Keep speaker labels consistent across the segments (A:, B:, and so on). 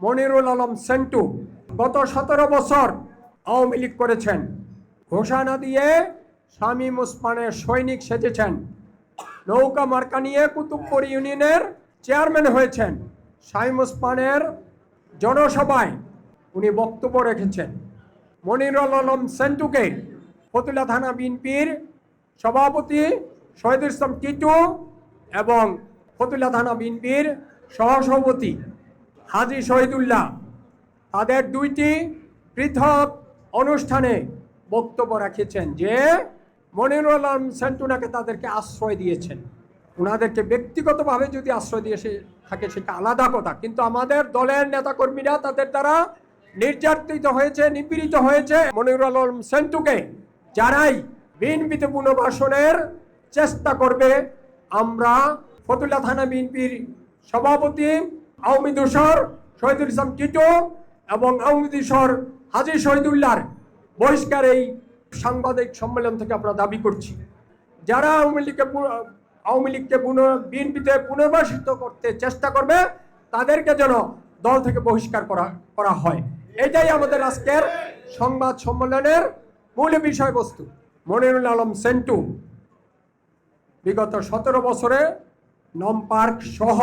A: মনিরুল আলম সেন্টু গত সতেরো বছর আওয়ামী লীগ করেছেন। ঘোষণা দিয়ে শামীম ওসমানের সৈনিক সেজেছেন। নৌকা মার্কা নিয়ে কুতুবপুর ইউনিয়নের চেয়ারম্যান হয়েছেন। শামীম ওসমানের জনসভায় উনি বক্তব্য রেখেছেন। মনিরুল আলম সেন্টুকে ফতুলা থানা বিএনপির সভাপতি শহীদুল ইসলাম টিটু এবং ফতুল্লা থানা বিএনপির সহসভাপতি হাজি শহীদুল্লাহ, তাদের দুইটি পৃথক অনুষ্ঠানে বক্তব্য রাখেছেন যে মনিরুল আলম সেন্টুনাকে তাদেরকে আশ্রয় দিয়েছেন। ওনাদেরকে ব্যক্তিগতভাবে যদি আশ্রয় দিয়ে থাকে, সেটা আলাদা কথা। কিন্তু আমাদের দলের নেতাকর্মীরা তাদের দ্বারা নির্যাতিত হয়েছে, নিপীড়িত হয়েছে। মনিরুল আলম সেন্টুকে যারাই বিএনপিতে পুনর্বাসনের চেষ্টা করবে, আমরা ফতুল্লা থানা বিএনপির সভাপতি আওয়ামী দোসর শহীদুল ইসলাম টিটো এবং আওয়ামী দোসর হাজি শহীদুল্লাহর বহিষ্কার এই সাংবাদিক সম্মেলন থেকে আমরা দাবি করছি। যারা আওয়ামী লীগকে আওয়ামী লীগকে পুনঃ বিএনপিতে পুনর্বাসিত করতে চেষ্টা করবে, তাদেরকে যেন দল থেকে বহিষ্কার করা করা হয়। এটাই আমাদের আজকের সংবাদ সম্মেলনের মূল বিষয়বস্তু। মনিরুল আলম সেন্টু, বিগত সতেরো বছরে নম পার্ক সহ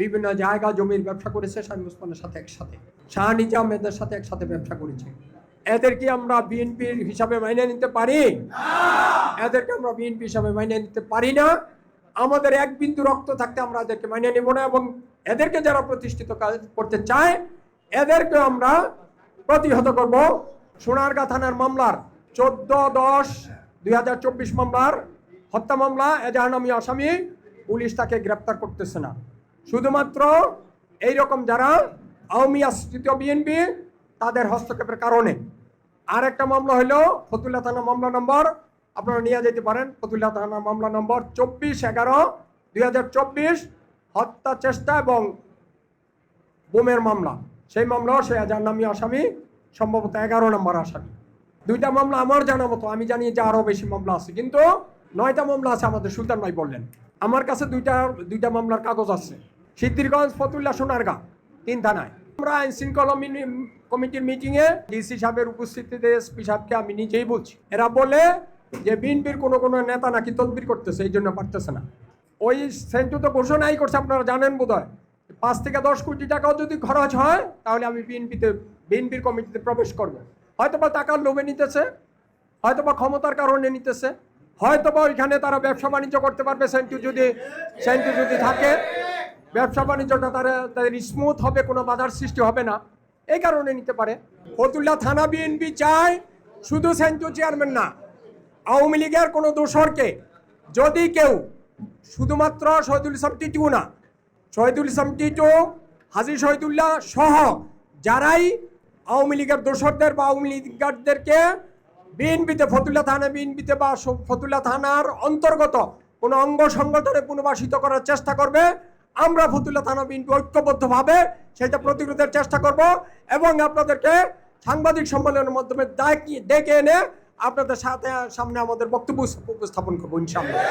A: বিভিন্ন জায়গা, জমির ব্যবসা করেছে শামীম ওসমানের সাথে একসাথে। শাহ নিজাম এদের সাথে একসাথে ব্যবসা করেছে। এদের কি আমরা বিএনপির হিসাবে মাইনে নিতে পারি? এদেরকে আমরা বিএনপি হিসাবে মাইনে নিতে পারি না। আমাদের এক বিন্দু রক্ত থাকতে আমরা এদেরকে মাইনে নেব না এবং এদেরকে যারা প্রতিষ্ঠিত করতে চায়, এদেরকে আমরা প্রতিহত করব। সোনারগাঁ থানার মামলার চোদ্দ দশ দুই মামলার হত্যা মামলা এজাহারনামী আসামি, পুলিশ তাকে গ্রেপ্তার করতেছে না। শুধুমাত্র এই রকম যারা আওয়ামী আশ্রিত বিএনপি, তাদের হস্তক্ষেপের কারণে। আর একটা মামলা হলো ফতুল্লা থানা মামলা নম্বর, আপনারা নিয়ে যেতে পারেন, ফতুল্লা থানা মামলা নম্বর চব্বিশ এগারো, দুই হত্যা চেষ্টা এবং বোমের মামলা। সেই মামলাও সে নামি আসামি, সম্ভবত এগারো নম্বর আসামি। দুইটা মামলা আমার জানা মতো, আমি জানি যে আরও বেশি মামলা আছে, কিন্তু নয়টা মামলা আছে আমাদের সুলতান ভাই বললেন। আমার কাছে দুইটা দুইটা মামলার কাগজ আছে। সিদ্ধিরগঞ্জ, ফতুল্লা সোনারগাঁ তিন থানায়। আমরা আইন শৃঙ্খলা কমিটির মিটিংয়ে ডিসি সাহেবের উপস্থিতিতে এসপি সাহেবকে আমি নিজেই বলছি। এরা বলে যে বিএনপির কোনো কোনো নেতা নাকি তদবির করতেছে, এই জন্য পারতেছে না। ওই সেন্টু তো ঘোষণাই করছে, আপনারা জানেন বোধ হয় পাঁচ থেকে দশ কোটি টাকাও যদি খরচ হয়, তাহলে আমি বিএনপিতে, বিএনপির কমিটিতে প্রবেশ করব। হয়তো বা টাকার লোভে নিতেছে হয়তো বা ক্ষমতার কারণে নিতেছে হয়তো বা ওইখানে তারা ব্যবসা বাণিজ্য করতে পারবে, সেন্টু যদি সেন্টু যদি থাকে। ব্যবসা বাণিজ্যটা তারা, তাদের স্মুথ হবে, কোনো বাধার সৃষ্টি হবে না। এই কারণে নিতে পারে। ফতুল্লা থানা বিএনপি চায়, শুধু সেন্টু চেয়ারম্যান না, আওয়ামী লীগের কোনো দোসরকে যদি কেউ শুধুমাত্র শহীদুল ইসলাম টিটু না, শহীদুল ইসলাম টিটু, হাজি শহীদুল্লাহ সহ যারাই আওয়ামী লীগের দোসরদের বা আওয়ামী লীগারদেরকে বিএনপিতে ফতুল্লা থানা বিএনপিতে বা ফতুল্লা থানার অন্তর্গত কোনো অঙ্গ সংগঠনে পুনর্বাসিত করার চেষ্টা করবে আমরা ফতুল্লা থানা বিএনপি ঐক্যবদ্ধভাবে সেটা প্রতিরোধের চেষ্টা করব এবং আপনাদেরকে সাংবাদিক সম্মেলনের মাধ্যমে ডাকি- এনে আপনাদের সাথে সামনে আমাদের বক্তব্য উপস্থাপন করব ইনশাআল্লাহ।